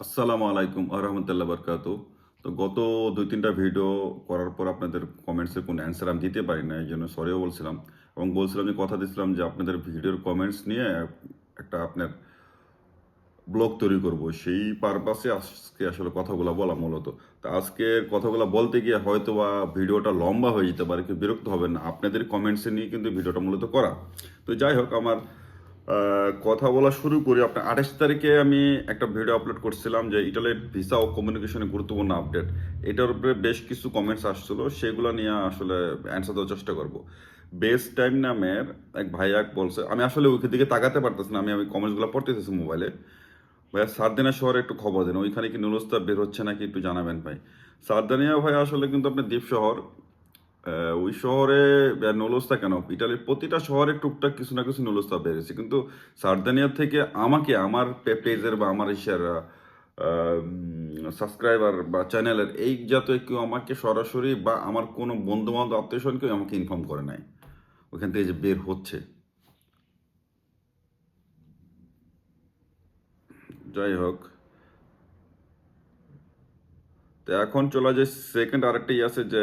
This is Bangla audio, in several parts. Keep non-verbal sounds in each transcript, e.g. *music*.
আসসালামু আলাইকুম আরহামতুল্লাহ বরকাত। তো গত দুই তিনটা ভিডিও করার পর আপনাদের কমেন্টসের কোনো অ্যান্সার আমি দিতে পারি না এই জন্য সরিও বলছিলাম। এবং বলছিলাম যে, কথা দিচ্ছিলাম যে, আপনাদের ভিডিওর কমেন্টস নিয়ে একটা আপনার ব্লগ তৈরি করব। সেই পারপাসে আজকে আসলে কথাগুলো বলা মূলত। তো আজকে কথাগুলো বলতে গিয়ে হয়তো বা ভিডিওটা লম্বা হয়ে যেতে পারে, কেউ বিরক্ত হবেন না। আপনাদের কমেন্টসে নিয়ে কিন্তু ভিডিওটা মূলত করা। তো যাই হোক, আমার কথা বলা শুরু করি। আপনার আঠাশ তারিখে আমি একটা ভিডিও আপলোড করছিলাম যে ইটালির ভিসা ও কমিউনিকেশনের গুরুত্বপূর্ণ আপডেট এটার উপরে বেশ কিছু কমেন্টস আসছিল, সেগুলো নিয়ে আসলে অ্যান্সার দেওয়ার চেষ্টা করব। বেস্ট টাইম নামের এক ভাইয়া বলছে, আমি আসলে ওইখান দিকে তাকাতে পারতেছি না, আমি আমি কমেন্টসগুলো পড়তেছি মোবাইলে ভাইয়া, সারদিনা শহরে একটু খবর দেন, ওইখানে কি নুলস্তা বের হচ্ছে নাকি একটু জানাবেন ভাই? সারদানিয়া ভাই আসলে কিন্তু আপনার দ্বীপ শহর ওই শহরে নলস্তা কেন? ইটালির প্রতিটা শহরে টুকটাক কিছু না কিছু নলস্তা বেড়েছে। কিন্তু সার্দানিয়া থেকে আমাকে, আমার পেজের বা আমার ইসের সাবস্ক্রাইবার বা চ্যানেলের এই জাতীয় কেউ আমাকে সরাসরি বা আমার কোনো বন্ধু বান্ধব আত্মীয় স্বজন কেউ আমাকে ইনফর্ম করে নাই। ওখান থেকে যে বের হচ্ছে। যাই হোক তো এখন চলে যায় সেকেন্ড আরেকটাই আছে যে,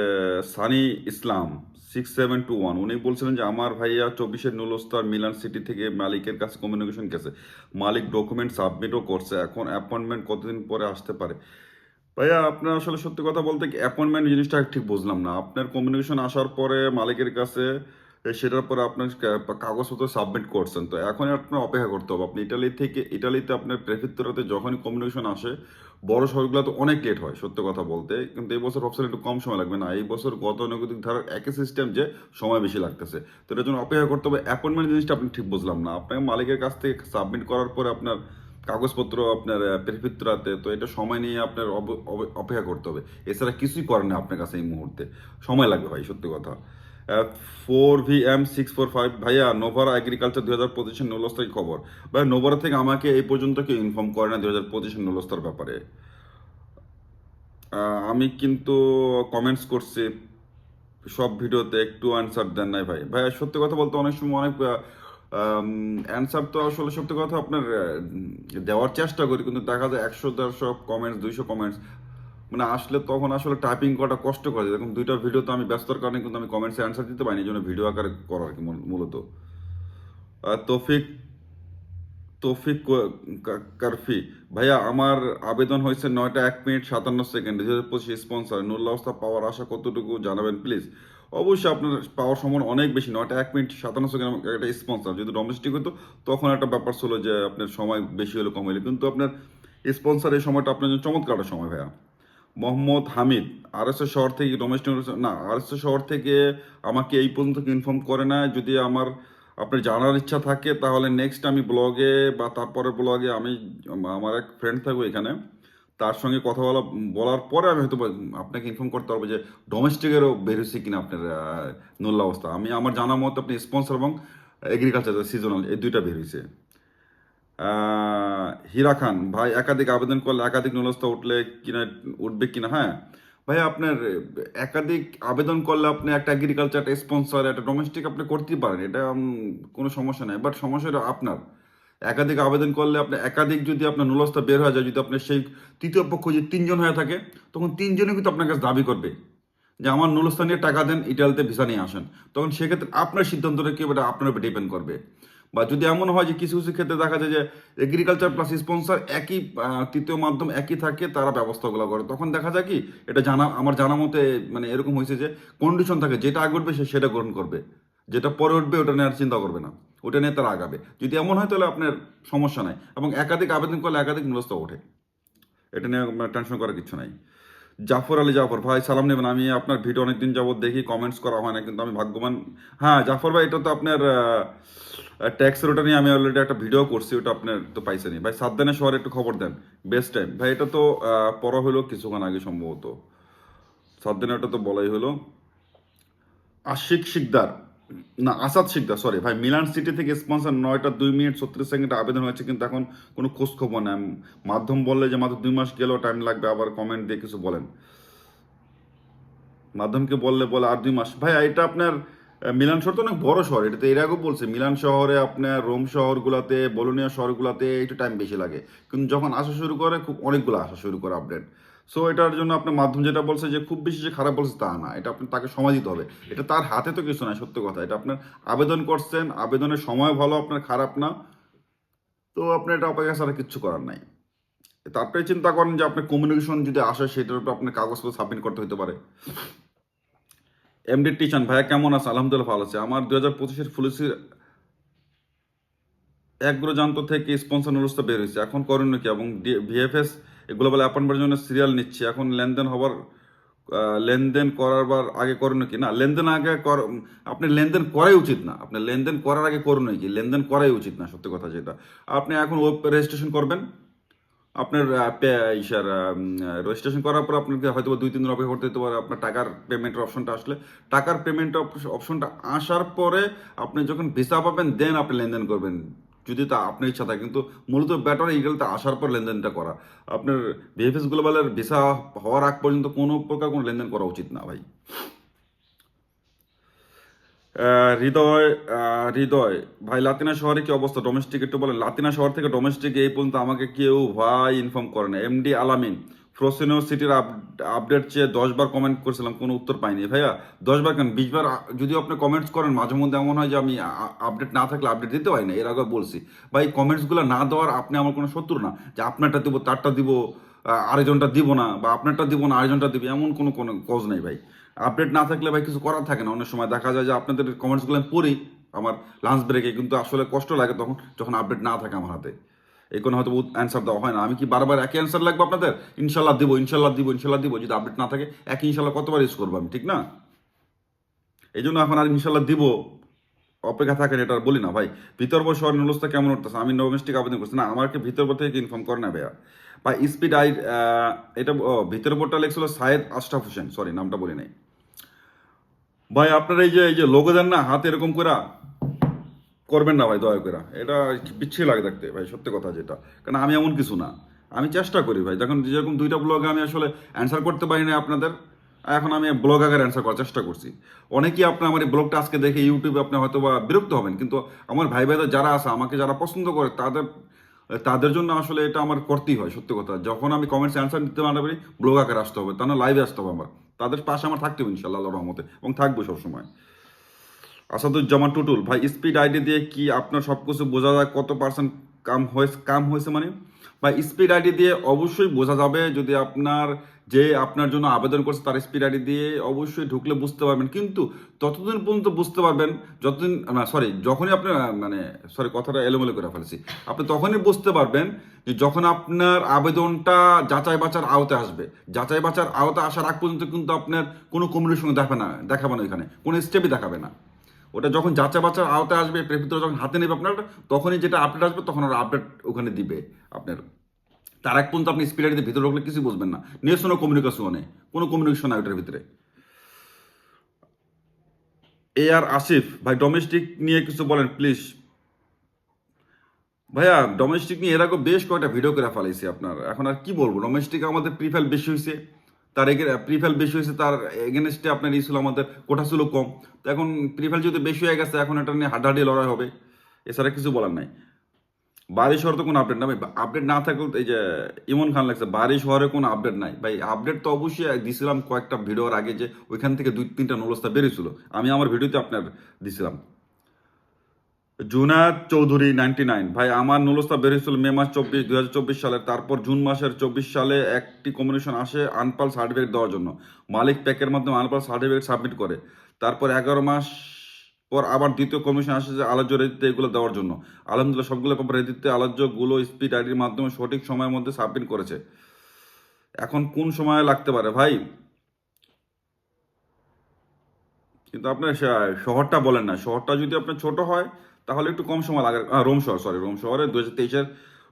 Sunny Islam six seven two one উনি বলছিলেন যে, আমার ভাইয়া চব্বিশের নুলস্তার মিলান সিটি থেকে মালিকের কাছে কমিউনিকেশন গেছে। মালিক ডকুমেন্ট সাবমিটও করছে। এখন অ্যাপয়েন্টমেন্ট কতদিন পরে আসতে পারে? ভাইয়া, আপনার আসলে সত্যি কথা বলতে কি অ্যাপয়েন্টমেন্ট জিনিসটা ঠিক বুঝলাম না। আপনার কমিউনিকেশন আসার পরে মালিকের কাছে সেটার পরে আপনার কাগজপত্র সাবমিট করছেন। তো এখন আপনার অপেক্ষা করতে হবে। আপনি ইটালি থেকে ইটালিতে আপনার প্রেফিত্তরাতে যখনই কমিউনিকেশন আসে, বড় শহরগুলো তো অনেক লেট হয়, সত্য কথা বলতে। কিন্তু এই বছর ভাবছিলাম একটু কম সময় লাগবে না। এই বছর গত নৈতিক ধারার একই সিস্টেম যে সময় বেশি লাগতেছে। তো এটার জন্য অপেক্ষা করতে হবে। অ্যাপয়েন্টমেন্ট জিনিসটা আপনি ঠিক বুঝলাম না। আপনাকে মালিকের কাছ থেকে সাবমিট করার পরে আপনার কাগজপত্র, আপনার প্রেফিত্তরাতে তো এটা সময় নিয়ে আপনার অপেক্ষা করতে হবে। এছাড়া কিছুই করেন না আপনার কাছে এই মুহূর্তে। সময় লাগবে ভাই, সত্যি কথা। Four V M six four five ভাইয়া নোভারা এগ্রিকালচার দুই হাজার পঁচিশের নলস্তার খবর? ভাই নোভারা থেকে আমাকে এই পর্যন্ত কেউ ইনফর্ম করে না দুই হাজার পঁচিশের নলস্তার ব্যাপারে। আমি কিন্তু কমেন্টস করছি। সব ভিডিওতে একটু অ্যান্সার দেন নাই ভাই। ভাই সত্যি কথা বলতে অনেক সময় অনেক অ্যান্সার তো আসলে সত্যি কথা আপনার দেওয়ার চেষ্টা করি, কিন্তু দেখা যায় একশো, দেড়শো কমেন্টস দুইশো কমেন্টস মানে আসলে তখন আসলে টাইপিং করাটা কষ্ট করে এরকম দুইটা ভিডিও তো আমি ব্যস্তর কারণে কিন্তু আমি কমেন্টসে অ্যান্সার দিতে পারিনি জন্য ভিডিও আকারে করা আর কি মূলত। তৌফিক তৌফিক কারফি। ভাইয়া, আমার আবেদন হয়েছে নয়টা এক মিনিট সাতান্ন সেকেন্ড। দুই হাজার পঁচিশ স্পন্সার নুরুল্লাহ অবস্থা পাওয়ার আশা কতটুকু জানাবেন প্লিজ অবশ্যই আপনার পাওয়ার সম্ভাবনা অনেক বেশি। নয়টা এক মিনিট সাতান্ন সেকেন্ড একটা স্পন্সার যদি ডোমেস্টিক হতো তখন একটা ব্যাপার ছিল যে আপনার সময় বেশি হলে কম হলে কিন্তু আপনার স্পন্সার এই সময়টা আপনার জন্য চমৎকার সময়, ভাইয়া। মোহাম্মদ হামিদ আর এস শহর থেকে ডোমেস্টিক না আর এস শহর থেকে আমাকে এই পর্যন্ত ইনফর্ম করে না যদি আমার, আপনার জানার ইচ্ছা থাকে, তাহলে নেক্সট আমি ব্লগে বা তারপরের ব্লগে আমি, আমার এক ফ্রেন্ড থাকব এখানে। তার সঙ্গে কথা বলা বলার পরে আমি হয়তো আপনাকে ইনফর্ম করতে পারব যে ডোমেস্টিকেরও বেরোচ্ছে কিনা আপনার নল্লা অবস্থা। আমি আমার জানা মতো আপনি স্পন্সর এবং এগ্রিকালচার সিজনাল এই দুইটা বেরিয়েছে হীরা খান, ভাই একাধিক আবেদন করলে একাধিক নলস্তা উঠলে কিনা, উঠবে কিনা হ্যাঁ? ভাই, আপনার, একাধিক আবেদন করলে আপনি একটা এগ্রিকালচার একটা স্পন্সর একটা ডোমেস্টিক আপনি করতেই পারেন, এটা কোনো সমস্যা নাই বাট সমস্যাটা আপনার। একাধিক আবেদন করলে আপনি, একাধিক যদি আপনার নুলস্তা বের হয়ে যায়, যদি আপনার সেই তৃতীয় পক্ষ যদি তিনজন হয়ে থাকে, তখন তিনজনই কিন্তু আপনার কাছে দাবি করবে যে আমার নুলস্তা নিয়ে টাকা দেন, ইটালিতে ভিসা নিয়ে আসেন। তখন সেক্ষেত্রে আপনার সিদ্ধান্তটা কি এটা আপনার উপর ডিপেন্ড করবে। বা যদি এমন হয় যে কিছু কিছু ক্ষেত্রে দেখা যায় যে এগ্রিকালচার প্লাস স্পন্সর একই তৃতীয় মাধ্যম একই থাকে, তারা ব্যবস্থাগুলো করে। তখন দেখা যায় কি, এটা জানা, আমার জানা মতে মানে এরকম হয়েছে যে কন্ডিশন থাকে, যেটা আগে উঠবে সে সেটা গ্রহণ করবে। যেটা পরে উঠবে, ওটা নিয়ে আর চিন্তা করবে না। ওটা নিয়ে তারা আগাবে। যদি এমন হয় তাহলে আপনার সমস্যা নাই। এবং একাধিক আবেদন করলে একাধিক নুলস্ত ওঠে। এটা নিয়ে টেনশন করার কিছু নাই। জাফর আলী, জাফর, ভাই, সালাম নেবেন। আমি আপনার ভিডিও অনেকদিন যাবত দেখি কমেন্টস করা হয় না, কিন্তু আমি ভাগ্যবান। হ্যাঁ জাফর ভাই, এটা তো আপনার ট্যাক্সের ওটা নিয়ে আমি অলরেডি একটা ভিডিও করছি, ওটা আপনার তো পাইছেনি ভাই, সাবধানে শহরে একটু খবর দেন বেস্ট টাইম ভাই, এটা তো পড়া হলো কিছুক্ষণ আগে সম্ভবত। সাবধানে ওটা তো বলাই হলো। আশিক শিকদার, না, আসাদ শিকদার সরি ভাই, মিলান সিটি থেকে স্পন্সর নয়টা দুই মিনিট ছত্রিশ সেকেন্ড আবেদন হয়েছে, কিন্তু এখন কোনো খোঁজ খবর নেই মাধ্যম বললে যে মাত্র দুই মাস গেলেও টাইম লাগবে, আবার কমেন্ট দিয়ে কিছু বলেন। মাধ্যমকে বললে বলে আর দুই মাস। ভাই, এটা আপনার মিলান শহর তো অনেক বড় শহর, এটা তো এর আগেও বলছে। মিলান শহরে আপনার রোম শহরগুলোতে, বলোনিয়া শহরগুলোতে একটু টাইম বেশি লাগে। কিন্তু যখন আসা শুরু করে, খুব অনেকগুলো আসা শুরু করে আপডেট সো এটার জন্য আপনার মাধ্যম যেটা বলছে যে, খুব বেশি যে খারাপ বলছে তা না। এটা আপনি তাকে সময় দিতে হবে। এটা তার হাতে তো কিছু নাই, সত্য কথা। এটা আপনার আবেদন করছেন, আবেদনের সময় ভালো, আপনার খারাপ না। তো আপনার এটা অপেক্ষা ছাড়া কিচ্ছু করার নাই। তারপরে চিন্তা করেন যে, আপনার কমিউনিকেশন যদি আসে, সেটার উপর আপনার কাগজপত্র সাবমিট করতে হতে পারে। এমডি টিচান ভাইয়া কেমন আছে? আলহামদুলিল্লাহ ভালো আছে। আমার দু হাজার পঁচিশের ফুলিসির একগ্রো জান্ত থেকে স্পন্সর ব্যবস্থা বের হয়েছে। এখন করণীয় কি? এবং ভিএফএস এগুলো বলে অ্যাপয়েন্টমেন্টের জন্য সিরিয়াল নিচ্ছে। এখন লেনদেন হবার লেনদেন করার আগে করণীয় কি? না, লেনদেন আগে কর আপনি লেনদেন করাই উচিত না। আপনি লেনদেন করার আগে করণীয় কি? লেনদেন করাই উচিত না, সত্যি কথা যেটা। আপনি এখন ওয়েব রেজিস্ট্রেশন করবেন। আপনার ইসার রেজিস্ট্রেশন করার পর আপনাকে হয়তো দুই, তিন দিন অপেক্ষা করতে হতে পারে আপনার টাকার পেমেন্টের অপশনটা আসলে। টাকার পেমেন্ট অপশনটা আসার পরে আপনি যখন ভিসা পাবেন দেন আপনি লেনদেন করবেন। যদি তা আপনার ইচ্ছা থাকে, কিন্তু মূলত ব্যাটার ইগেলটা আসার পর লেনদেনটা করা। আপনার বিএফএস গ্লোবালের ভিসা হওয়ার আগ পর্যন্ত কোনো প্রকার কোনো লেনদেন করা উচিত না ভাই। হৃদয় হৃদয়। ভাই, লাতিনা শহরে কি অবস্থা? ডোমেস্টিক একটু বলেন। লাতিনা শহর থেকে ডোমেস্টিক এই পর্যন্ত আমাকে কেউ ভাই ইনফর্ম করে না। এমডি আলামিন ফ্রোসিনো সিটির আপডেট চেয়ে দশবার কমেন্ট করেছিলাম, কোনো উত্তর পাইনি। ভাইয়া দশবার কেন? বিশবার যদিও আপনি কমেন্টস করেন, মাঝে মধ্যে এমন হয় যে আমি আপডেট না থাকলে আপডেট দিতে পারি না। এর আগে বলছি। ভাই কমেন্টসগুলো না দেওয়ার আপনি আমার কোনো শত্রু না। যে আপনারটা দিব, তারটা দিব আরেকজনটা দিব না বা আপনারটা দিব না, আরেকজনটা দিব, এমন কোনো কোনো কজ নেই ভাই। আপডেট না থাকলে ভাই কিছু করার থাকে না। অনেক সময় দেখা যায় যে আপনাদের কমেন্টসগুলো আমি পড়ি, আমার লাঞ্চ ব্রেকে কিন্তু আসলে কষ্ট লাগে তখন, যখন আপডেট না থাকে আমার হাতে। এই কোনো হয়তো অ্যান্সার দেওয়া হয় না। আমি কি বারবার একই অ্যান্সার লাগবে আপনাদের? ইনশাল্লাহ দিব ইনশাল্লাহ দিব ইনশাল্লাহ দিব। যদি আপডেট না থাকে, একই ইনশাল্লাহ কতবার ইউজ করব আমি, ঠিক না? এই জন্য এখন আর ইনশাল্লাহ দিব। অপেক্ষা থাকেন, এটা আর বলি না ভাই। ভিতরব শহর নুলস্তা কেমন উঠতেছে? আমি ডোমেস্টিক আবেদন করছি। না, আমাকে ভিতরব থেকে ইনফর্ম করে না ভাইয়া। বা স্পিড আই এটা ভিতরবটা লেখছিল সায়েদ আশরাফ হোসেন। সরি নামটা বলি নাই। ভাই, আপনার এই যে এই যে লোগো দেন না, হাতে এরকম করে করবেন না ভাই, দয়া করে এটা বিচ্ছিরি লাগে দেখতে ভাই, সত্যি কথা যেটা। কারণ আমি এমন কিছু না। আমি চেষ্টা করি ভাই যখন যেরকম দুইটা ব্লগে আমি আসলে অ্যান্সার করতে পারি না আপনাদের, এখন আমি ব্লগ আকারে অ্যান্সার করার চেষ্টা করছি। অনেকেই আপনার আমার এই ব্লগটা আজকে দেখে ইউটিউবে আপনি হয়তো বা বিরক্ত হবেন, কিন্তু আমার ভাই ভাইদের যারা আছে, আমাকে যারা পছন্দ করে, তাদের তাদের জন্য আসলে এটা আমার করতেই হয়, সত্যি কথা। যখন আমি কমেন্টস অ্যান্সার দিতে না পারি ব্লগ আকারে আসতে হবে, তা না লাইভে আসতে হবে আমার। তাদের পাশে আমার থাকতে হবে ইনশাল্লাহ আল্লাহ রহমতে, এবং থাকব সবসময়। আসাদুজ্জামান টুটুল, ভাই স্পিড আইডি দিয়ে কি আপনার সব কিছু বোঝা যায়? কত পার্সেন্ট কাম হয়েছে কাম হয়েছে মানে? ভাই স্পিড আইডি দিয়ে অবশ্যই বোঝা যাবে যদি আপনার যে আপনার জন্য আবেদন করছে তার স্পিড আইডি দিয়ে অবশ্যই ঢুকলে বুঝতে পারবেন। কিন্তু ততদিন পর্যন্ত বুঝতে পারবেন, যতদিন না সরি যখনই আপনার মানে সরি কথাটা এলোমেলো করে ফেলেছি। আপনি তখনই বুঝতে পারবেন যে যখন আপনার আবেদনটা যাচাই বাচার আওতে আসবে, যাচাই বাচার আওতায় আসার আগ পর্যন্ত কিন্তু আপনার কোনো কমিউনির সঙ্গে দেখাবে না দেখাবে না এখানে কোনো স্টেপই দেখাবে না। ওটা যখন যাচা বাচ্চার আওতায় আসবে প্রেফিতরা যখন হাতে নেবে আপনার, তখনই যেটা আপডেট আসবে, তখন ওরা আপডেট ওখানে দিবে আপনার। তার এক পর্যন্ত আপনি স্পিরিটের ভিতরে ঢুকলে কিছু বুঝবেন না। নিয়ে কমিউনিকেশনে কোনো কমিউনিকেশন নাই ওটার ভিতরে। এ আর আসিফ ভাই ডোমেস্টিক নিয়ে কিছু বলেন প্লিজ ভাইয়া ডোমেস্টিক নিয়ে এর আগে বেশ কয়েকটা ভিডিও করে ফেলাইছি আপনার। এখন আর কি বলব ডোমেস্টিক আমাদের প্রিফেল বেশি হয়েছে তার এগে প্রিফেল বেশি হয়েছে তার এগেনস্টে আপনার ই ছিল আমাদের কোটা ছিল কম। তো এখন প্রিফেল যদি বেশি হয়ে গেছে, এখন এটা নিয়ে হাড্ডাহাড্ডি লড়াই হবে। এছাড়া কিছু বলার নাই। বাড়ি শহরে তো কোনো আপডেট না ভাই। আপডেট না থাকলেও এই যে ইমন খান লাগছে বাড়ি শহরে কোনো আপডেট নাই। ভাই আপডেট তো অবশ্যই দিছিলাম কয়েকটা ভিডিওর আগে যে ওইখান থেকে দুই, তিনটা নলস্তা বেরিয়েছিল। আমি আমার ভিডিওতে আপনার দিছিলাম। জুনাদ চৌধুরী নাইনটি নাইন ভাই, আমার নুলস্তা বেরিয়েছিল মে মাস চব্বিশ দু হাজার চব্বিশ সালে তারপর জুন মাসের চব্বিশ সালে একটি কমিউনিকেশন আসে আনপাল সার্টিফিকেট দেওয়ার জন্য। মালিক প্যাকের মাধ্যমে আনপাল সার্টিফিকেট সাবমিট করে। তারপর এগারো মাস পর আবার দ্বিতীয় কমিশন আসে যে আলোচ্য রেদিতে এগুলো দেওয়ার জন্য। আলহামদুলিল্লাহ, সবগুলো পেপার রেদিতে আলোচ্যগুলো স্পিড আইডির মাধ্যমে সঠিক সময়ের মধ্যে সাবমিট করেছে। এখন কোন সময় লাগতে পারে ভাই? কিন্তু আপনার শহরটা বলেন না। শহরটা যদি আপনার ছোট হয়, তাহলে একটু কম সময় লাগে। রোম শহর সরি রোম শহরে দু হাজার তেইশের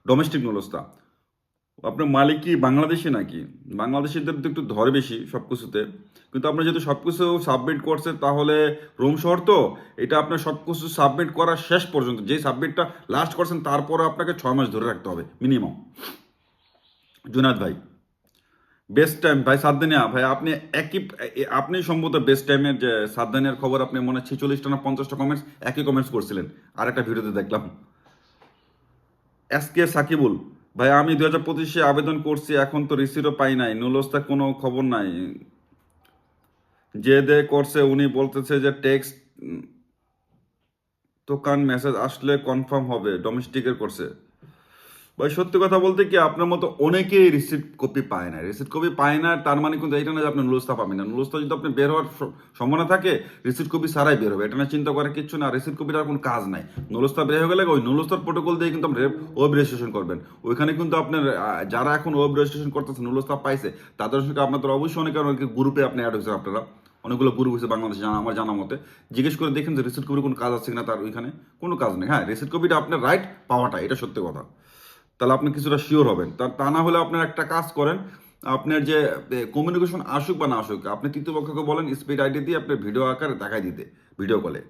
ডোমেস্টিক নুলস্তা আপনার মালিক কি বাংলাদেশি নাকি? বাংলাদেশিদের তো একটু ধরে বেশি সব কিছুতে কিন্তু আপনার যেহেতু সব কিছু সাবমিট করছে, তাহলে রোম শহর তো, এটা আপনার সব কিছু সাবমিট করার শেষ পর্যন্ত। যে সাবমিটটা লাস্ট করছেন, তারপরে আপনাকে ছয় মাস ধরে রাখতে হবে মিনিমাম জুনাদ ভাই বেস্ট টাইম ভাই সাতদিনিয়া ভাই আপনি একই, আপনি সম্ভবত বেস্ট টাইমের যে সাতদিনিয়ার খবর আপনি মনে ছেচল্লিশটা না পঞ্চাশটা কমেন্টস একই কমেন্টস করছিলেন। আর একটা ভিডিওতে দেখলাম। এস কে সাকিবুল ভাই, আমি দু হাজার পঁচিশে আবেদন করছি, এখন তো রিসিটও পাই নাই, নুলস্তা কোনো খবর নাই। যে দে করছে, উনি বলতেছে যে টেক্সট তো কান মেসেজ আসলে কনফার্ম হবে ডোমেস্টিকের করছে। ভাই, সত্যি কথা বলতে কি, আপনার মতো অনেকেই রিসিপ্ট কপি পায় না। রিসিপ্ট কপি পায় না, তার মানে কিন্তু এটা না যে আপনি নুলস্তা পাবেন না। নুলস্তা যদি আপনি বের হওয়ার সম্ভাবনা থাকে রিসিপ্ট কপি ছাড়াই বের হবে। এটা না চিন্তা করার কিচ্ছু না রিসিপ্ট কপিটার কোনো কাজ নাই। নুলস্তা বের হয়ে গেলে ওই নুলস্তার প্রোটোকল দিয়ে কিন্তু আপনি ওয়েব রেজিস্ট্রেশন করবেন। ওইখানে কিন্তু আপনার যারা এখন ওয়েব রেজিস্ট্রেশন করতেছে, নুলস্তা পাইছে, তাদের সঙ্গে আপনাদের অবশ্যই অনেক অনেক গ্রুপে আপনি অ্যাড হয়েছে আপনারা। অনেকগুলো গ্রুপ হয়েছে বাংলাদেশে, জানা, আমার জানা মতে। জিজ্ঞেস করে দেখেন যে রিসিপ্ট কপির কোনো কাজ আছে কিনা তার ওইখানে। কোনো কাজ নেই। হ্যাঁ রিসিপ্ট কপিটা আপনার রাইট পাওয়াটা এটা সত্যি কথা। তাহলে আপনি কিছুটা শিওর হবেন। তা না হলে আপনার একটা কাজ করেন, আপনার যে কমিউনিকেশন আসুক বা না আসুক, আপনি তৃতীয় পক্ষকে বলেন স্পিড আইডি দিয়ে আপনার ভিডিও আকারে দেখাই দিতে ভিডিও কলে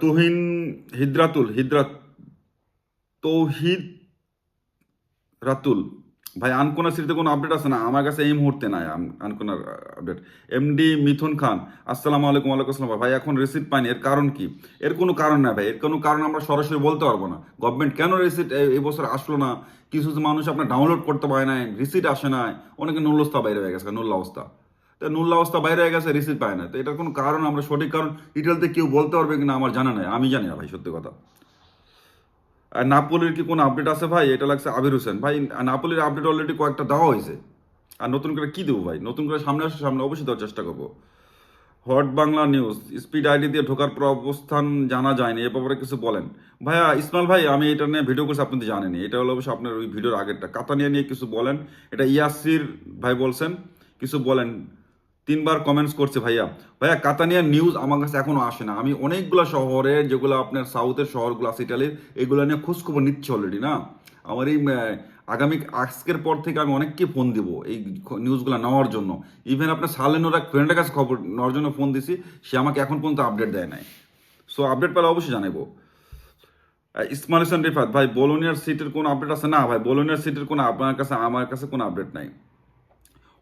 তুহিন হিদ্রাতুল, হিদ্রাত, তৌহিদ রাতুল। ভাই, আনকোনা সিটিতে কোনো আপডেট আছে না? আমার কাছে এই মুহূর্তে নাই আন- আনকোনার আপডেট এমডি মিথুন খান, আসসালামু আলাইকুম, ওয়ালাইকুম আসসালাম। ভাই, এখন রিসিট পাইনি। এর কারণ কি? এর কোনো কারণ নাই ভাই। এর কোনো কারণ আমরা সরাসরি বলতে পারব না। গভর্নমেন্ট কেন রিসিট এই বছর আসলো না? কিছু কিছু মানুষ আপনার ডাউনলোড করতে পারে না রিসিট আসে না অনেকে নুল্লস্তা বাইরে হয়ে গেছে নুল্লা অবস্থা। তো নুল্লা অবস্থা বাইরে হয়ে গেছে রিসিট পায় না। তো এটার কোনো কারণ আমরা সঠিক কারণ ডিটেলতে কেউ বলতে পারবে কিনা আমার জানা নাই। আমি জানি না ভাই, সত্যি কথা। আর নাপোলির কি কোনো আপডেট আছে ভাই? এটা লাগছে আবির হোসেন। ভাই, নাপোলির আপডেট অলরেডি কয়েকটা দেওয়া হয়েছে। আর নতুন করে কি দেবো ভাই? নতুন করে সামনে আসে সামনে অবশ্যই দেওয়ার চেষ্টা করব। Hot Bangla news speed ID দিয়ে ঢোকার পর অবস্থান জানা যায়নি, এ ব্যাপারে কিছু বলেন। ভাইয়া ইসমাল ভাই, আমি এটা নিয়ে ভিডিও করছি, আপনি তো জানেনি এটা হলো অবশ্যই আপনার ওই ভিডিওর আগেরটা। কাতানিয়া নিয়ে কিছু বলেন। এটা ইয়াসির ভাই বলছেন, কিছু বলেন। তিনবার কমেন্টস করছে ভাইয়া। ভাইয়া, কাতানিয়া নিউজ আমার কাছে এখনও আসে না। আমি অনেকগুলো শহরের যেগুলো আপনার সাউথের শহরগুলো আছে, ইটালির, এগুলো নিয়ে খোঁজখবর নিচ্ছি অলরেডি না? আমার এই আগামী আজকের পর থেকে আমি অনেককে ফোন দিব এই নিউজগুলো নেওয়ার জন্য। ইভেন আপনার সালেনোর এক ফ্রেন্ডের কাছে খবর নেওয়ার জন্য ফোন দিছি, সে আমাকে এখন পর্যন্ত আপডেট দেয় নাই। সো আপডেট পেলে অবশ্যই জানাব ইসমাইল হোসেন রিফাত, ভাই, বোলোনিয়ার সিটের কোনো আপডেট আছে? না, ভাই, বোলোনিয়ার সিটের কোনো, আপনার কাছে, আমার কাছে কোনো আপডেট নাই।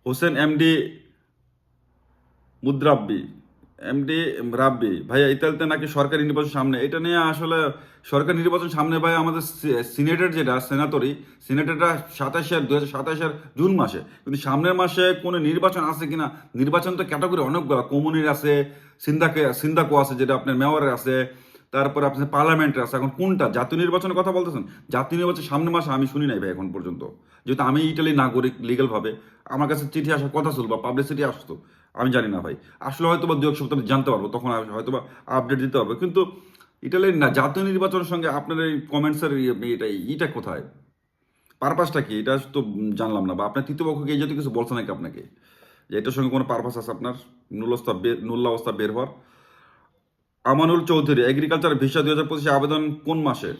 হোসেন এমডি মুদ্রাব্বি এমডি রাব্বি। ভাইয়া, ইতালিতে নাকি সরকারি নির্বাচন সামনে? এটা নিয়ে আসলে সরকারি নির্বাচন সামনে ভাই আমাদের সিনেটের যেটা, সেনাতরি, সিনেটেরটা সাতাশের দু হাজার সাতাশের জুন মাসে। কিন্তু সামনের মাসে কোনো নির্বাচন আছে কিনা? নির্বাচন তো ক্যাটাগরি অনেকগুলো। কমুনির আছে, সিন্দাকে, সিন্দাকো আছে, যেটা আপনার মেয়রের আছে তারপরে আপনার পার্লামেন্টের আছে, এখন কোনটা? জাতীয় নির্বাচনের কথা বলতেছেন? জাতীয় নির্বাচন সামনে মাসে আমি শুনি নাই ভাই এখন পর্যন্ত। যেহেতু আমি ইটালি নাগরিক লিগাল ভাবে আমার কাছে চিঠি আসার কথা ছিল বা পাবলিসিটি আসতো, আমি জানি না ভাই। আসলে হয়তো বা দু এক সপ্তাহ জানতে পারব, তখন হয়তো বা আপডেট দিতে হবে কিন্তু ইটালির না, জাতীয় নির্বাচনের সঙ্গে আপনার এই কমেন্টসের এটা, ইটা কোথায়? পারপাসটা কি? এটা তো জানলাম না। বা আপনার তৃতীয় পক্ষকে এই জাতীয় কিছু বলছে নাকি আপনাকে? যে এটার সঙ্গে কোনো পারপাস আছে আপনার? নুলস্তা বে- নুল্লা অবস্থা বের হওয়ার? আমানুল চৌধুরী এগ্রিকালচার ভিসা দুই হাজার পঁচিশে আবেদন কোন মাসে?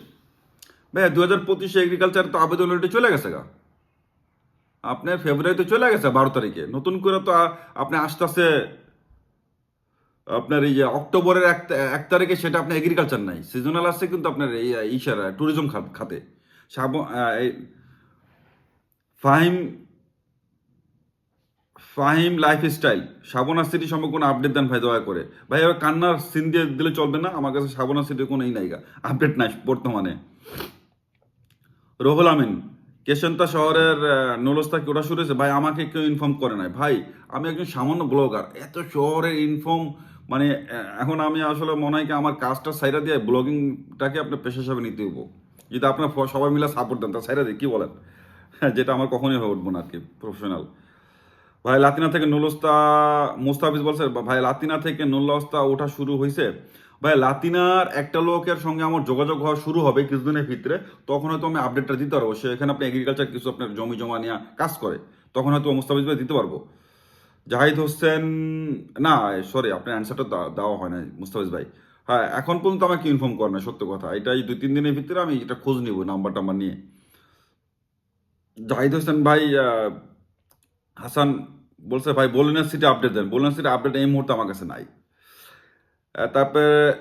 ভাইয়া দু হাজার পঁচিশে এগ্রিকালচার তো আবেদন অলরেডি চলে গেছে গা। আপনার ফেব্রুয়ারিতে চলে গেছে বারো তারিখে। নতুন করে তো আপনি আস্তে আস্তে আপনার এই যে অক্টোবরের এক এক তারিখে সেটা আপনার এগ্রিকালচার নাই। সিজনাল আসছে কিন্তু আপনার এই ইসার ট্যুরিজম খাতে। ফাহিম ফাহিম লাইফস্টাইল শাবনা সিটি সম্পর্কে কোনো আপডেট দেন ভাই, দয়া করে। ভাই, এবার কান্নার সিন দিয়ে দিলে চলবে না। আমার কাছে শাবনা সিটির কোনো ই নাইগা আপডেট নাই বর্তমানে। রহুল আমিন, কেশন্তা শহরের নলস্তা কি ওটা শুরু হয়েছে? ভাই, আমাকে কেউ ইনফর্ম করে নাই। ভাই, আমি একজন সামান্য ব্লগার এত শহরের ইনফর্ম মানে এখন আমি আসলে মনে হয় কি আমার কাজটা সাইরা দিয়ে ব্লগিংটাকে আপনার পেশা হিসাবে নিতে হব যদি আপনার সবাই মিলে সাপোর্ট দেন, তা সাইরা দিয়ে কী বলেন? *laughs* যেটা আমার কখনোই হয়ে উঠবো না আর কি প্রফেশনাল ভাই, লাতিনা থেকে নুলস্তা মুস্তাফিজ বলছে, ভাই, লাতিনা থেকে নুল্লাস্তা ওঠা শুরু হয়েছে ভাই, লাতিনার একটা লোকের সঙ্গে আমার যোগাযোগ হওয়া শুরু হবে কিছুদিনের ভিতরে। তখন হয়তো আমি আপডেটটা দিতে পারব। সে এখানে আপনি এগ্রিকালচার কিছু আপনার জমি জমা নিয়ে কাজ করে। তখন হয়তো মুস্তাফিজ ভাই দিতে পারব। জাহিদ হোসেন, না সরি আপনার অ্যান্সারটা দেওয়া হয় না মুস্তাফিজ ভাই। হ্যাঁ এখন পর্যন্ত আমাকে ইনফর্ম করে না সত্য কথা। এটাই দুই, তিন দিনের ভিতরে আমি এটা খোঁজ নিব নাম্বার টাম্বার নিয়ে। জাহিদ হোসেন ভাই হাসান বলছে, ভাই, বলিনার সিটি আপডেট দেন। বলিনার সিটি আপডেট এই মুহূর্তে আমার কাছে নাই। তারপরে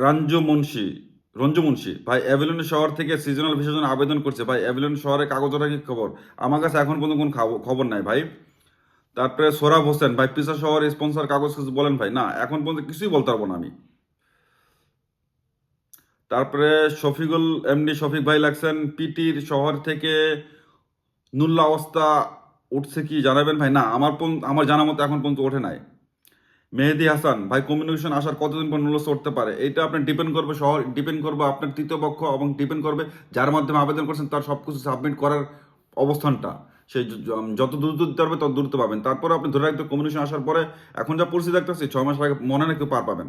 রাঞ্জু মুন্সি, রঞ্জু মুন্সি, ভাই অ্যাভিলন শহর থেকে সিজনাল ভিসার আবেদন করছে। ভাই অ্যাভিলন শহরে কাগজটা কি খবর? আমার কাছে এখন পর্যন্ত কোনো খাব- খবর নাই ভাই। তারপরে সোরাব হোসেন, ভাই, পিসা শহর স্পন্সর কাগজ কিছু বলেন ভাই? না, এখন পর্যন্ত কিছুই বলতে পারব না আমি। তারপরে শফিকুল এমডি শফিক ভাই লাগছেন পিটির শহর থেকে নুল্লা অবস্থা উঠছে কি জানাবেন? ভাই, না, আমার আমার জানা মতো এখন পর্যন্ত ওঠে নাই। মেহেদি হাসান, ভাই কমিউনিকেশন আসার কতদিন পর নুলস উঠতে পারে? এটা আপনার ডিপেন্ড করবে শহর ডিপেন্ড করবে আপনার তৃতীয় পক্ষ এবং ডিপেন্ড করবে যার মাধ্যমে আবেদন করছেন, তার সব কিছু সাবমিট করার অবস্থানটা। সেই যত দ্রুত দিতে পারবে, তত দ্রুত পাবেন। তারপরে আপনি ধরে রাখতে কমিউনিকেশন আসার পরে এখন যা পরিস্থিতি দেখতেছি, ছয় মাস আগে মনে নাকি পার পাবেন।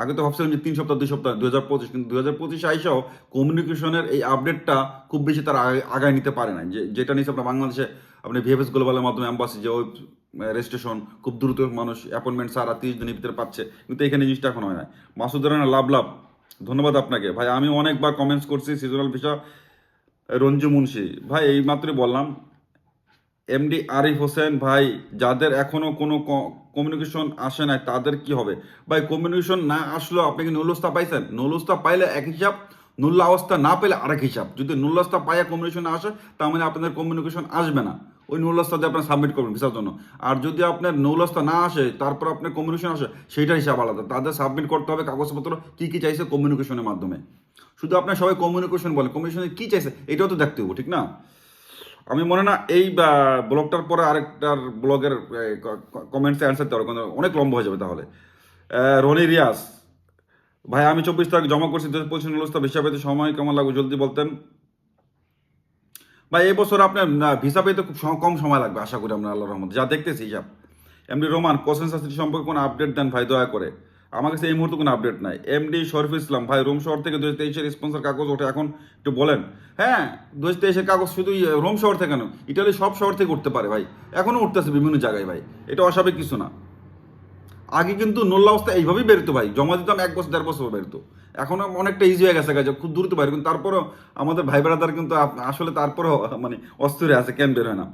আগে তো ভাবছিলাম যে তিন সপ্তাহ, দুই সপ্তাহ দু হাজার পঁচিশ, কিন্তু দুই হাজার পঁচিশে আইসাও কমিউনিকেশনের এই আপডেটটা খুব বেশি তারা আগায় নিতে পারে না যে, যেটা নিয়েছে আপনার বাংলাদেশে, আপনি ভিএফএস গ্লোবালের মাধ্যমে অ্যাম্বাসি যে, ওই রেজিস্ট্রেশন খুব দ্রুত মানুষ অ্যাপয়েন্টমেন্ট সারা তিরিশ দিনের ভিতরে পাচ্ছে, কিন্তু এখানে জিনিসটা এখন হয় না মাসুদ রানা, লাভ লাভ। ধন্যবাদ আপনাকে। ভাই, আমি অনেকবার কমেন্টস করছি, সিজনাল ভিসা, রঞ্জু মুন্সি। ভাই এই মাত্রই বললাম এমডি আরিফ হোসেন, ভাই, যাদের এখনও কোনো কমিউনিকেশন আসে নাই, তাদের কি হবে? ভাই কমিউনিকেশন না আসলেও আপনি কি নুলস্তা পাইছেন? নুলস্তা পাইলে এক হিসাব, নুল্লা অবস্থা না পেলে আরেক হিসাব। যদি নুল্লাস্তা পাইয়া কমিউনিকেশন আসে, তার মানে আপনাদের কমিউনিকেশন আসবে না। ওই নুল্লাস্তা দিয়ে আপনার সাবমিট করবেন ভিসার জন্য। আর যদি আপনার নৌলস্তা না আসে, তারপর আপনার কমিউনিকেশন আসে, সেইটার হিসাব আলাদা। তাদের সাবমিট করতে হবে কাগজপত্র, কী কী চাইছে কমিউনিকেশনের মাধ্যমে। শুধু আপনার সবাই কমিউনিকেশন বলে। কমিউনিকেশনে কী চাইছে, এটাও তো দেখতে হবে ঠিক না? আমি মনে না, এই ব্লগটার পরে আরেকটার ব্লগের কমেন্টসে অ্যান্সার দেওয়ার কারণ অনেক লম্বা হয়ে যাবে তাহলে। রনি রিয়াস ভাই, আমি চব্বিশ তারিখ জমা করছি পঁচিশ অবস্থা ভিসা পেতে সময়, কেমন লাগবে জলদি বলতেন? ভাই, এই বছর আপনার ভিসা পেতে খুব কম সময় লাগবে, আশা করি আমরা আল্লাহ রহমত। যা দেখতেছি হিসাব এমডি রোমান কোশ্চেন সম্পর্কে কোনো আপডেট দেন ভাই, দয়া করে। আমার কাছে এই মুহূর্তে কোনো আপডেট নাই। এমডি শরীফ ইসলাম ভাই রোম শহর থেকে দু হাজার তেইশের স্পন্সর কাগজ ওঠে, এখন একটু বলেন। হ্যাঁ দু হাজার তেইশের কাগজ শুধু রোম শহর থেকে কেন ইটালি সব শহর থেকে উঠতে পারে, ভাই। এখনও উঠতেছে বিভিন্ন জায়গায়, ভাই। এটা অস্বাভাবিক কিছু না। আগে কিন্তু নোল্লা অবস্থা এইভাবেই বেরোতো, ভাই। জমা দিতাম এক বছর, দেড় বছর বেরোতো। এখন অনেকটা ইজি হয়ে গেছে কাজে খুব দ্রুত বাইরে কিন্তু তারপরেও আমাদের ভাই ব্রাদার কিন্তু আসলে তারপরেও মানে অস্থিরে আছে, কেন বের হয় না।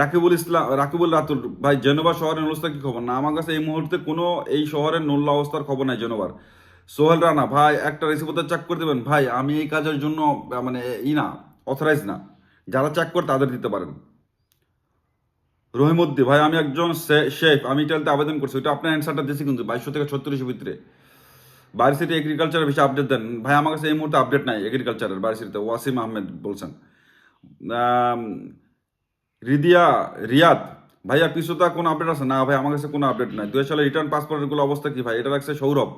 রাকিবুল ইসলাম, রাকিবুল রাতুল। ভাই, জেনোভা শহরের অবস্থা কি খবর? না, আমার কাছে এই মুহূর্তে কোনো এই শহরের নোল্লা অবস্থার খবর নাই জেনোভার। সোহেল রানা, ভাই, একটা রিসিভার চেক করে দেবেন। ভাই, আমি এই কাজের জন্য মানে ই না অথরাইজ না। যারা চেক করে তাদের দিতে পারেন। রহিমুদ্দি ভাই, আমি একজন শেফ, আমি ইটালিতে আবেদন করছি। ওইটা আপনার অ্যান্সারটা দিয়েছি কিন্তু, বাইশশো থেকে ছত্রিশের ভিতরে। বাড়ি সিটি এগ্রিকালচারের বিষয়ে আপডেট দেন। ভাই, আমার কাছে এই মুহূর্তে আপডেট নাই এগ্রিকালচারের বাড়ি সিটিতে। ওয়াসিম আহমেদ বলছেন। রিদিয়া, রিয়াদ, ভাইয়া পিছুতা কোনো আপডেট আছে? না, ভাই, আমার কাছে কোনো আপডেট নাই। দু সালে রিটার্ন পাসপোর্টের অবস্থা কি, ভাই? এটা রাখছে সৌরভ।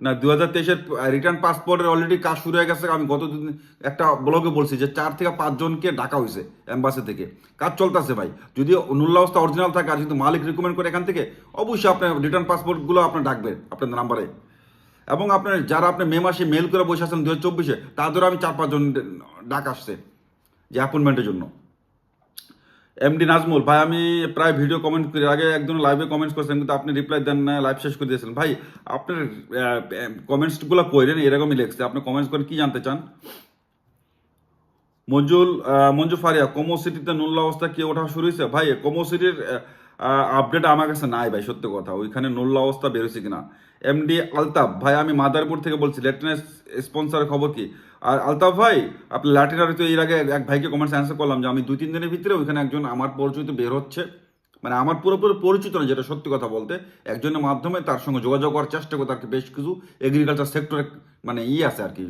না দু হাজার তেইশের রিটার্ন পাসপোর্টের অলরেডি কাজ শুরু হয়ে গেছে। আমি গত দিন একটা ব্লগে বলছি যে চার থেকে পাঁচজনকে ডাকা হয়েছে অ্যাম্বাসি থেকে। কাজ চলতেছে, ভাই। যদি নুল্লা অবস্থা অরিজিনাল থাকে, আর যদি মালিক রিকমেন্ড করে এখান থেকে, অবশ্যই আপনার রিটার্ন পাসপোর্টগুলো আপনার ডাকবে আপনার নাম্বারে এবং আপনার যারা আপনি মে মাসে মেল করে বসে আছেন দু হাজার চব্বিশে, তাদেরও আমি চার পাঁচজন ডাক আসছে, যে অ্যাপয়েন্টমেন্টের জন্য। এমডি নাজমুল ভাই, আমি প্রায় ভিডিও কমেন্ট করি। আগে একজন লাইভে কমেন্টস করছেন, কিন্তু আপনি রিপ্লাই দেন না লাইভ শেষ করে দিয়েছেন। ভাই, আপনার কমেন্টসগুলো করেন এরকমই লেখছে। আপনি কমেন্টস করে কি জানতে চান? মঞ্জুল মঞ্জু ফারিয়া কোমো সিটিতে নুল্লা অবস্থা কি ওঠা শুরু হয়েছে ভাই কোমো সিটির আপডেট আমার কাছে নাই ভাই, সত্যি কথা। ওইখানে নুল্লা অবস্থা বেরোছে কিনা? এমডি আলতাফ, ভাই, আমি মাদারপুর থেকে বলছি লেটেস্ট স্পন্সরের খবর কি? আর আলতাফ ভাই, আপনি ল্যাটিনারি তো এর আগে এক ভাইকে কমেন্টস অ্যান্সার করলাম যে, আমি দুই তিন দিনের ভিতরে ওইখানে একজন আমার পরিচিত বের হচ্ছে। মানে আমার পুরোপুরি পরিচিত না যেটা সত্যি কথা বলতে। একজনের মাধ্যমে তার সঙ্গে যোগাযোগ করার চেষ্টা করে তাকে বেশ কিছু এগ্রিকালচার সেক্টরে মানে ই আছে আর কি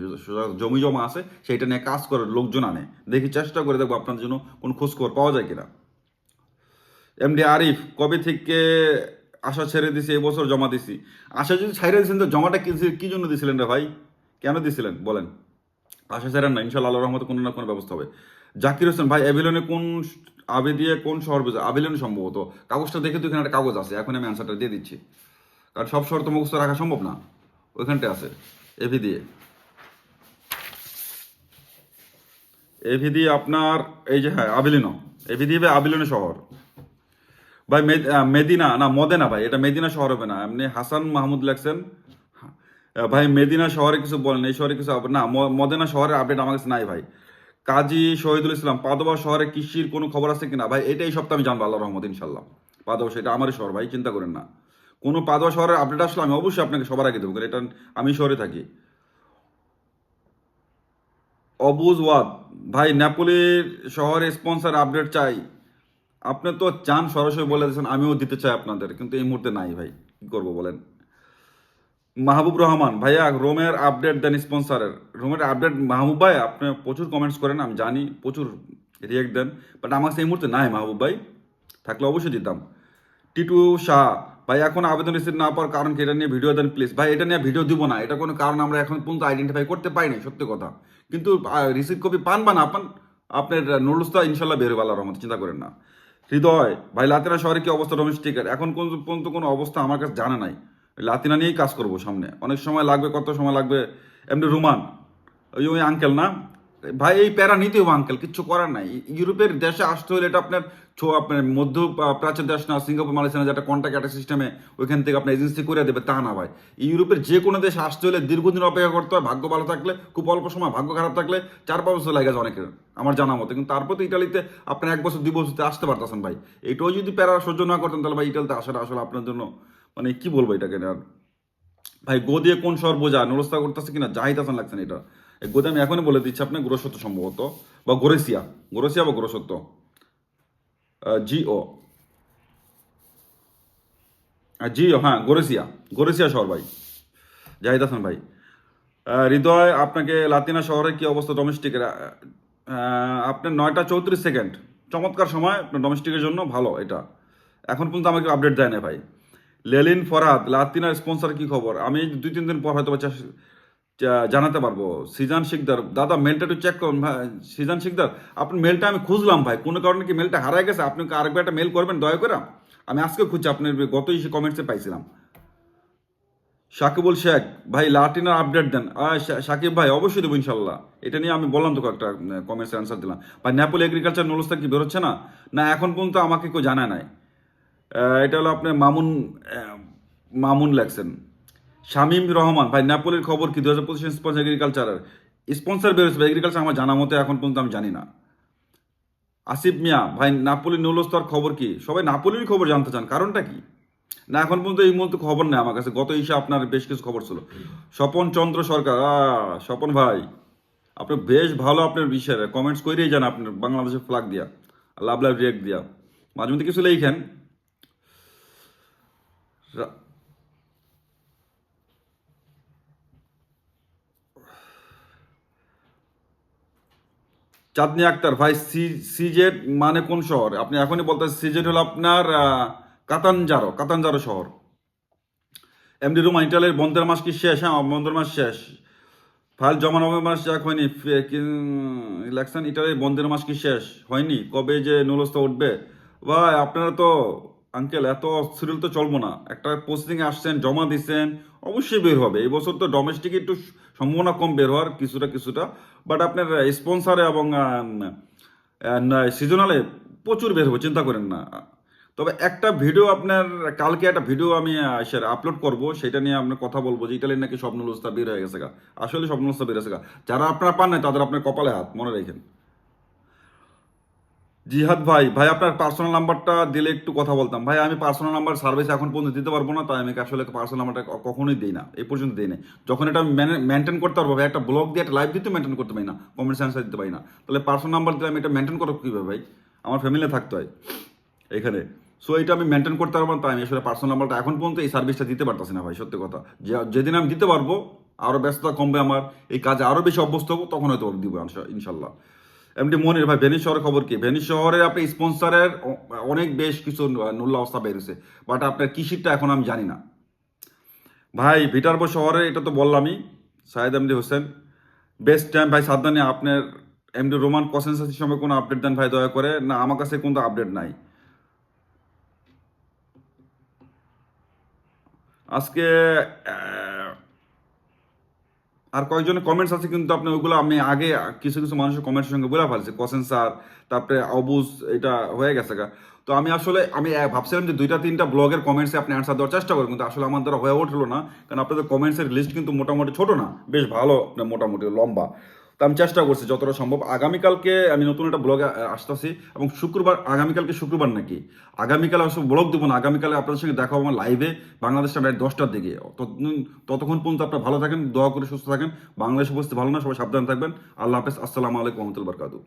জমি জমা আছে, সেইটা নিয়ে কাজ করে, লোকজন আনে। দেখি চেষ্টা করে দেখব আপনার জন্য কোনো খোঁজ খবর পাওয়া যায় কিনা। এমডি আরিফ, কবে থেকে আশা ছেড়ে দিছি? এবছর জমা দিছি। আশা যদি ছাইড়ে দিয়েছেন তো জমাটা কি জন্য দিছিলেন রে ভাই? কেন দিছিলেন? বলেন। আশা ছাড়েন না ইনশাল্লাহ আল্লাহর রহমতে কোনো না কোনো ব্যবস্থা হবে। জাকির হোসেন, ভাই অ্যাভিলনে কোন আবে দিয়ে কোন শহর বুঝে আভিলনে সম্ভবত। কাগজটা দেখে তো এখানে একটা কাগজ আছে এখন আমি অ্যান্সারটা দিয়ে দিচ্ছি। কারণ সব শহর তো মুখস্থ রাখা সম্ভব না। ওইখানটা আছে এভি দিয়ে। এভি দিয়ে আপনার এই যে হ্যাঁ আবিলিনো এভি দিয়ে আবিলিনো শহর। ভাই মেদিনা, না, মদেনা ভাই, এটা মেদিনা শহর হবে না। এমনি হাসান মাহমুদ লেখছেন। ভাই, মেদিনা শহরে কিছু বলেন, এই শহরে কিছু না মদেনা শহরের আপডেট আমার কাছে নাই ভাই। কাজী শহীদুল ইসলাম পাদোয়া শহরে কৃষির কোনো খবর আছে কিনা? ভাই এটাই সপ্তাহে আমি জানব আল্লাহ রহমত ইনশাল্লাহ পাদোয়া সেটা আমারই শহর ভাই, চিন্তা করেন না। কোনো পাদোয়া শহরের আপডেট আসলে আমি অবশ্যই আপনাকে সবার আগে দেবো এটা আমি শহরে থাকি। অবুজ ওয়াদ, ভাই, নেপোলির শহরে স্পন্সর আপডেট চাই। আপনি তো চান সরাসরি বলে দিয়েছেন, আমিও দিতে চাই আপনাদের, কিন্তু এই মুহূর্তে নাই ভাই, কি করব বলেন? মাহবুব রহমান, ভাইয়া, রোমের আপডেট দেন স্পন্সরের। রোমের আপডেট, মাহবুব ভাই, আপনি প্রচুর কমেন্টস করেন, আমি জানি, প্রচুর রিয়েক্ট দেন বাট আমার সেই মুহূর্তে নাই মাহবুব ভাই, থাকলে অবশ্যই দিতাম। টিটু শাহ, ভাই, এখন আবেদন রিসিভ না পাওয়ার কারণ কি, এটা নিয়ে ভিডিও দেন প্লিজ ভাই, এটা নিয়ে ভিডিও দিব না, এটা কোনো কারণ আমরা এখন পর্যন্ত আইডেন্টিফাই করতে পারিনি সত্যি কথা। কিন্তু রিসিভ কপি পান বা না পান, আপনার নুডলসটা ইনশাল্লাহ বের হবে আল্লাহর রহমতে, চিন্তা করেন না। হৃদয়, ভাই, লাতিনা শহরে কি অবস্থা ডোমেস্টিকের এখন কোন পর্যন্ত কোনো অবস্থা আমার কাছে জানা নাই। লাতিনা নিয়েই কাজ করব সামনে। অনেক সময় লাগবে, কত সময় লাগবে? এমনি রুমান, ওই ওই আঙ্কেল না? ভাই, এই প্যারা নিতে হবে আঙ্কেল কিচ্ছু করার নাই। ইউরোপের দেশে আসতে হলে এটা আপনার ছো, আপনার মধ্য প্রাচ্যের দেশ না, সিঙ্গাপুর মালয়েশিয়া যেটা কন্ট্যাক্ট একটা সিস্টেমে ওইখান থেকে আপনার এজেন্সি করে দেবে, তা না ভাই। ইউরোপের যে কোনো দেশে আসতে হলে দীর্ঘদিন অপেক্ষা করতে হয়, ভাগ্য ভালো থাকলে, খুব অল্প সময়, ভাগ্য খারাপ থাকলে চার পাঁচ বছর লাগে অনেকের, আমার জানা মতো। কিন্তু তারপর তো ইটালিতে আপনার এক বছর, দুই বছরতে আসতে পারতেছেন ভাই। এটাও যদি প্যারা সহ্য না করতেন, তাহলে ভাই ইটালিতে আসাটা আসলে আপনার জন্য মানে কি বলব এটাকে, আর ভাই গো দিয়ে কোন শহর বোঝা, নুরস্তা করতেছে কিনা হাসান লাগছে না এটা। গোদে আমি এখনই বলে দিচ্ছি আপনি গোরসত্ব সম্ভবত, বা গোরেসিয়া গোরেসিয়া বা গোরসত্ব জিও। জিও হ্যাঁ গোরেসিয়া গোরেসিয়া শহর ভাই। জাহিদ হাসান ভাই। হৃদয়, আপনাকে লাতিনা শহরে কি অবস্থা ডোমেস্টিকের আপনার নয়টা চৌত্রিশ সেকেন্ড চমৎকার সময়, আপনার ডোমেস্টিকের জন্য ভালো এটা। এখন পর্যন্ত আমাকে আপডেট দেয় না ভাই। লেলিন ফরাদ, লাতিনার স্পন্সর কি খবর? আমি দুই, তিন দিন পর হয়তো জানাতে পারব। সিজান শিকদার, দাদা মেলটা একটু চেক করুন ভাই। সিজান শিকদার আপনার মেলটা আমি খুঁজলাম ভাই। কোনো কারণে কি মেলটা হারাই গেছে? আপনি আরেকবার একটা মেল করবেন দয়া করে? আমি আজকে খুঁজছি, আপনার গত ইসে কমেন্টসে পাইছিলাম। সাকিবুল শেখ, ভাই, লাটিনার আপডেট দেন। সাকিব ভাই, অবশ্যই দেবো ইনশাল্লাহ। এটা নিয়ে আমি বললাম তো একটা কমেন্টস অ্যান্সার দিলাম। ভাই নেপাল এগ্রিকালচার নলস্তা কি বেরোচ্ছে না? না, এখন পর্যন্ত আমাকে কেউ জানায় নাই। এটা হলো আপনার মামুন মামুন লেখছেন। শামীম রহমান, ভাই, নেপালের খবর কি? দু হাজার পঁচিশ স্পন্সর এগ্রিকালচারের স্পন্সর বেরোচ্ছে এগ্রিকালচার আমার জানা মতো এখন পর্যন্ত আমি জানি না। আসিফ মিয়া, ভাই, নাপোলি নৌলস্তর খবর কি? সবাই নাপোলির খবর জানতে চান, কারণটা কি? না, এখন পর্যন্ত এই মুহূর্তে খবর নেই আমার কাছে, গত ইসে আপনার বেশ কিছু খবর ছিল। স্বপন চন্দ্র সরকার স্বপন ভাই, আপনি বেশ ভালো আপনার বিষয়ে কমেন্টস করেই যান আপনার বাংলাদেশের ফ্লাগ দিয়া লাভ লাভ রিয়েক্ট দিয়া। মাঝে মধ্যে কিছু লেখেন চাঁদনি আক্তার, ভাই, সি, সিজেড মানে কোন শহর? আপনি এখনই বলতে সিজেড হলো আপনার কাতানজারো কাতানজারো শহর। এমডি রুমা আইটালের বন্ধের মাস কি শেষ? হ্যাঁ বন্ধের মাস শেষ। ফাইল জমা নভেম্বর মাস এক হয়নি। ইলেকশন ইটালির বন্ধের মাস কি শেষ? হয়নি। কবে যে নুলস্তা উঠবে? ভাই, আপনারা তো আঙ্কেল এত সিরিয়াল তো চলবো না। একটা পোস্টিং আসছেন, জমা দিচ্ছেন, অবশ্যই বের হবে। এই বছর তো ডোমেস্টিক একটু সম্ভাবনা কম বের হওয়ার, কিছুটা কিছুটা। বাট আপনার স্পন্সারে এবং সিজনালে প্রচুর বের হবে, চিন্তা করেন না। তবে একটা ভিডিও আপনার, কালকে একটা ভিডিও আমি আপলোড করব, সেটা নিয়ে আপনার কথা বলব যে ইটালির নাকি স্বপ্নলস্তা বের হয়ে গেছে আসলে স্বপ্নলস্তা বের হয়েছে যারা আপনারা পান না তাদের আপনার কপালে হাত, মনে রাখেন। জিহাদ ভাই ভাই, আপনার পার্সোনাল নাম্বারটা দিলে একটু কথা বলতাম। ভাই, আমি পার্সোনাল নাম্বার সার্ভিস এখন পর্যন্ত দিতে পারব না, তাই আমি আসলে পার্সোনাল নাম্বারটা কখনোই দিই না এই পর্যন্ত দিই না যখন এটা মেনটেন করতে পারব, ভাই, একটা ব্লগ দিয়ে, একটা লাইভ দিতে মেনটেন করতে পারি না কমেন্টস অ্যান্সার দিতে পারি না। তাহলে পার্সোনাল নাম্বার দিলে আমি এটা মেনটেন করব কীভাবে, ভাই? আমার ফ্যামিলি থাকতে হয়, এখানে। সো এটা আমি মেনটেন করতে পারব না, তাই আমি আসলে পার্সোনাল নাম্বারটা এখন পর্যন্ত এই সার্ভিসটা দিতে পারতেছি না, ভাই, সত্যি কথা। যেদিন আমি দিতে পারব আরও ব্যস্ততা কমবে আমার, এই কাজে আরও বেশি অভ্যস্ত হব, তখন হয়তো দিব ইনশাল্লাহ। এমনি মনির ভাই ভেনিস শহরের খবর কি? ভেনিস শহরে আপনি স্পন্সরের অনেক বেশ কিছু নুল্লা অবস্থা বেরিয়েছে বাট আপনার কৃষিটা এখন আমি জানি না। ভাই, ভিটারবো শহরে এটা তো বললামই Sahed MD Hossain. Best time ভাই, সাবধানে আপনার এমডি রোমান কসেন্সাসির সময় কোনো আপডেট দেন ভাই, দয়া করে। না, আমার কাছে কোনো আপডেট নাই। আজকে আর কয়েকজনের কমেন্টস আছে, কিন্তু আপনি ওইগুলো আমি আগে কিছু কিছু মানুষের কমেন্টের সঙ্গে বলে ফেলছি। কসেন স্যার তারপরে অবুজ এটা হয়ে গেছে গা। তো আমি আসলে, আমি ভাবছিলাম যে দুইটা তিনটা ব্লগের কমেন্টসে আপনি অ্যান্সার দেওয়ার চেষ্টা করেন কিন্তু আসলে আমার দ্বারা হয়ে উঠল না। কারণ আপনাদের কমেন্টসের লিস্ট কিন্তু মোটামুটি ছোট না, বেশ ভালো মোটামুটি লম্বা। তো আমি চেষ্টা করছি যতটা সম্ভব। আগামীকালকে আমি নতুন একটা ব্লগে আসতেছি এবং শুক্রবার, আগামীকালকে শুক্রবার নাকি? আগামীকাল আসলে ব্লগ দেবো না, আগামীকালে আপনাদের সঙ্গে দেখা হবে আমার লাইভে বাংলাদেশটা রাত দশটার দিকে। ততক্ষণ পর্যন্ত আপনারা ভালো থাকেন, দোয়া করে সুস্থ থাকেন, বাংলাদেশ বসতে ভালো না, সবাই সাবধান থাকবেন। আল্লাহ হাফেজ, আসসালামু আলাইকুম রহমতুল বরকাতু